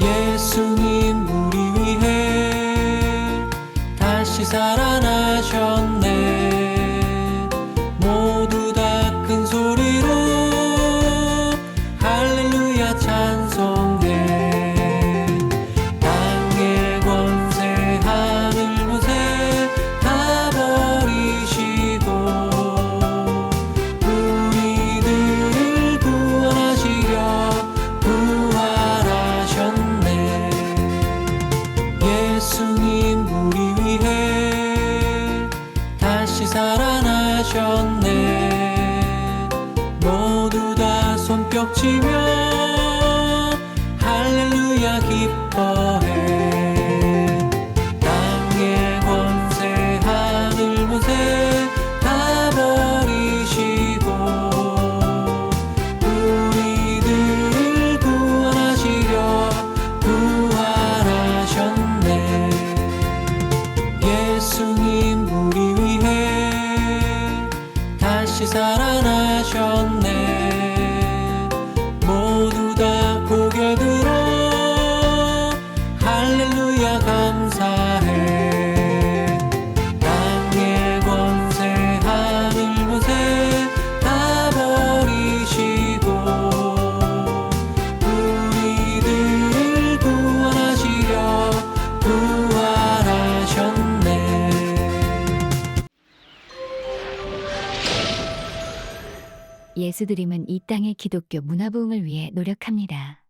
예수님 우리 위해 다시 살아나셨네. 모두 예수님 우리 위해 다시 살아나셨네. 모두 다 손뼉치며 할렐루야 기뻐 다시 살아나셨네 예수드림은 이 땅의 기독교 문화부흥을 위해 노력합니다.